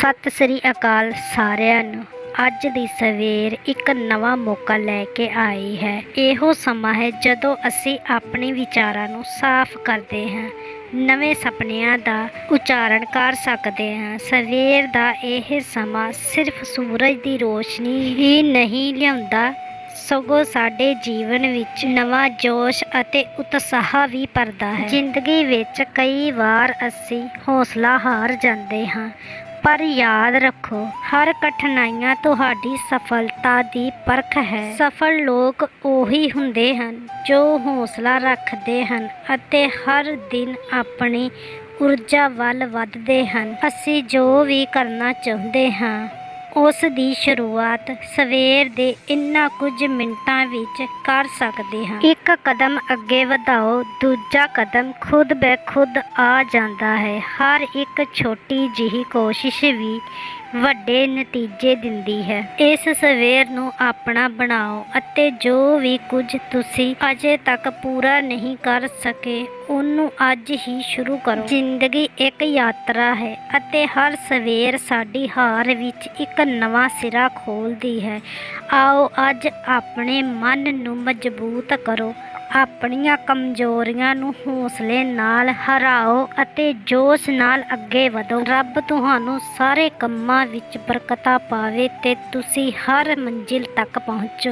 ਸਤਿ ਸ੍ਰੀ ਅਕਾਲ ਸਾਰਿਆਂ ਨੂੰ। ਅੱਜ ਦੀ ਸਵੇਰ ਇੱਕ ਨਵਾਂ ਮੌਕਾ ਲੈ ਕੇ ਆਈ ਹੈ। ਇਹੋ ਸਮਾਂ ਹੈ ਜਦੋਂ ਅਸੀਂ ਆਪਣੇ ਵਿਚਾਰਾਂ ਨੂੰ ਸਾਫ਼ ਕਰਦੇ ਹਾਂ, ਨਵੇਂ ਸੁਪਨਿਆਂ ਦਾ ਉਚਾਰਨ ਕਰ ਸਕਦੇ ਹਾਂ। ਸਵੇਰ ਦਾ ਇਹ ਸਮਾਂ ਸਿਰਫ ਸੂਰਜ ਦੀ ਰੋਸ਼ਨੀ ਹੀ ਨਹੀਂ ਲਿਆਉਂਦਾ, ਸਗੋਂ ਸਾਡੇ ਜੀਵਨ ਵਿੱਚ ਨਵਾਂ ਜੋਸ਼ ਅਤੇ ਉਤਸ਼ਾਹ ਵੀ ਭਰਦਾ ਹੈ। ਜ਼ਿੰਦਗੀ ਵਿੱਚ ਕਈ ਵਾਰ ਅਸੀਂ ਹੌਸਲਾ ਹਾਰ ਜਾਂਦੇ ਹਾਂ ਪਰ ਯਾਦ ਰੱਖੋ, ਹਰ ਕਠਿਨਾਈਆਂ ਤੁਹਾਡੀ ਸਫਲਤਾ ਦੀ ਪਰਖ ਹੈ। ਸਫਲ ਲੋਕ ਉਹੀ ਹੁੰਦੇ ਹਨ ਜੋ ਹੌਸਲਾ ਰੱਖਦੇ ਹਨ ਅਤੇ ਹਰ ਦਿਨ ਆਪਣੀ ਊਰਜਾ ਵੱਲ ਵੱਧਦੇ ਹਨ। ਅਸੀਂ ਜੋ ਵੀ ਕਰਨਾ ਚਾਹੁੰਦੇ ਹਾਂ ਉਸ ਦੀ ਸ਼ੁਰੂਆਤ ਸਵੇਰ ਦੇ ਇਨ੍ਹਾਂ ਕੁਝ ਮਿੰਟਾਂ ਵਿੱਚ ਕਰ ਸਕਦੇ ਹਾਂ। ਇੱਕ ਕਦਮ ਅੱਗੇ ਵਧਾਓ, ਦੂਜਾ ਕਦਮ ਖੁਦ ਬਖੁਦ ਆ ਜਾਂਦਾ ਹੈ। ਹਰ ਇੱਕ ਛੋਟੀ ਜਿਹੀ ਕੋਸ਼ਿਸ਼ ਵੀ ਵੱਡੇ ਨਤੀਜੇ ਦਿੰਦੀ ਹੈ। ਇਸ ਸਵੇਰ ਨੂੰ ਆਪਣਾ ਬਣਾਓ ਅਤੇ ਜੋ ਵੀ ਕੁਝ ਤੁਸੀਂ ਅਜੇ ਤੱਕ ਪੂਰਾ ਨਹੀਂ ਕਰ ਸਕੇ, ਉਹਨੂੰ ਅੱਜ ਹੀ ਸ਼ੁਰੂ ਕਰੋ। ਜ਼ਿੰਦਗੀ ਇੱਕ ਯਾਤਰਾ ਹੈ ਅਤੇ ਹਰ ਸਵੇਰ ਸਾਡੀ ਹਾਰ ਵਿੱਚ ਇੱਕ ਨਵਾਂ ਸਿਰਾ ਖੋਲ੍ਹਦੀ ਹੈ। ਆਓ ਅੱਜ ਆਪਣੇ ਮਨ ਨੂੰ ਮਜ਼ਬੂਤ ਕਰੋ। ਆਪਣੀਆਂ ਕਮਜ਼ੋਰੀਆਂ ਨੂੰ ਹੌਸਲੇ ਨਾਲ ਹਰਾਓ ਅਤੇ ਜੋਸ਼ ਨਾਲ ਅੱਗੇ ਵਧੋ। ਰੱਬ ਤੁਹਾਨੂੰ ਸਾਰੇ ਕੰਮਾਂ ਵਿੱਚ ਬਰਕਤਾਂ ਪਾਵੇ ਤੇ ਤੁਸੀਂ ਹਰ ਮੰਜ਼ਿਲ ਤੱਕ ਪਹੁੰਚੋ।